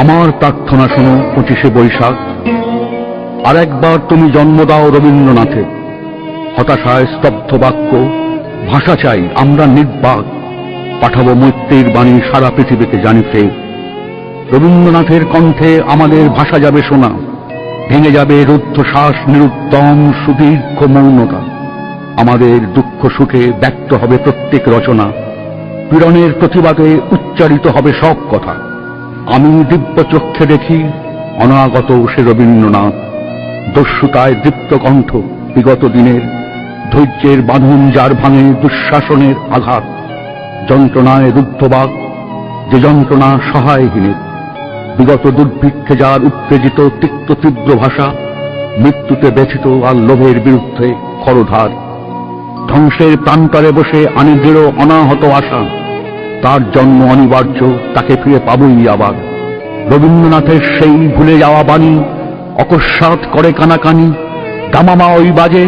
আমার প্রার্থনা শোনো পঁচিশে বৈশাখ। আর একবার তুমি জন্ম দাও রবীন্দ্রনাথে। হতাশায় স্তব্ধ বাক্য, ভাষা চাই আমরা নির্বাক। পাঠাবো মৈত্রীর বাণী সারা পৃথিবীকে জানিতে। রবীন্দ্রনাথের কণ্ঠে আমাদের ভাষা যাবে শোনা। ভেঙে যাবে রুদ্ধশ্বাস নিরুত্তম সুদীর্ঘ মৌনতা। আমাদের দুঃখ সুখে ব্যক্ত হবে প্রত্যেক রচনা। পীড়নের প্রতিবাদে উচ্চারিত হবে সব কথা। আমি দিব্য চক্ষে দেখি অনাগত সে রবীন্দ্রনাথ। দস্যুতায় দীপ্ত কণ্ঠ বিগত দিনের ধৈর্যের বাঁধন যার ভাঙে দুঃশাসনের আঘাত। যন্ত্রণায় রুদ্ধবাক, যে যন্ত্রণা সহায়হীনের বিগত দুর্ভিক্ষে যার উত্তেজিত, তিক্ত, তীব্র ভাষা, মৃত্যুতে ব্যথিত আর লোভের বিরুদ্ধে খরধার। ধ্বংসের প্রান্তরে বসে আনি দৃঢ়, অনাহত আশা। তার জন্ম অনিবার্য, তাকে ফিরে পাবই আবার। রবীন্দ্রনাথের সেই ভুলে যাওয়া বাণী, অকস্মাৎ করে কানাকানি, দামামা ওই বাজে,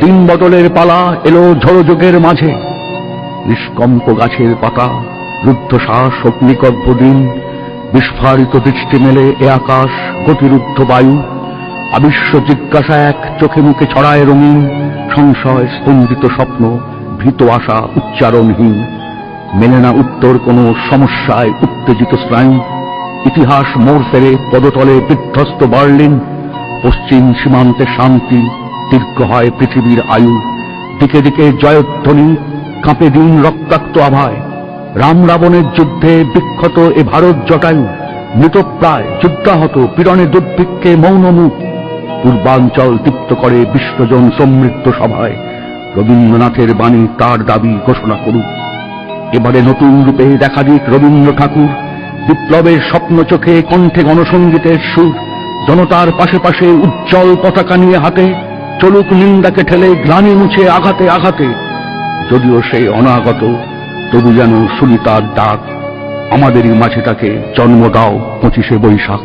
দিন বদলের পালা এলো ঝড়যোগের মাঝে। নিষ্কম্প গাছের পাতা রুদ্ধশ্বাস অগ্নিকব্য দিন, বিস্ফারিত দৃষ্টি মেলে এ আকাশ, গতিরুদ্ধ বায়ু, আবিশ্ব জিজ্ঞাসা এক চোখে মুখে ছড়ায় রঙিন, সংশয় স্পন্দিত স্বপ্ন, ভীত আশা উচ্চারণহীন। মেলে না উত্তর কোনো সমস্যায় উত্তেজিত স্নায়ু। ইতিহাস মোড় ফেরে পদতলে বিধ্বস্ত বার্লিন। পশ্চিম সীমান্তে শান্তি, দীর্ঘ হয় পৃথিবীর আয়ু। দিকে দিকে জয়ধ্বনি, কাঁপে দিন রক্তাক্ত আভায়। রাম রাবণের যুদ্ধে বিক্ষত এ ভারত জটায়ু। মৃতপ্রায় যুদ্ধাহত পীড়নে দুর্ভিক্ষে মৌন মুখ। পূর্বাঞ্চল দীপ্ত করে বিশ্বজন সমৃদ্ধ সভায়। রবীন্দ্রনাথের বাণী তার দাবি ঘোষণা করুক। এবারে নতুন রূপে দেখা দিক রবীন্দ্র ঠাকুর, বিপ্লবের স্বপ্ন চোখে কণ্ঠে গণসঙ্গীতের সুর, জনতার পাশে পাশে উজ্জ্বল পতাকা নিয়ে হাতে চলুক নিন্দাকে ঠেলে গ্লানি মুছে আঘাতে আঘাতে। যদিও সে অনাগত, তবু যেন শুনি তার ডাক আমাদেরই মাঝে তাকে জন্ম দাও পঁচিশে বৈশাখ।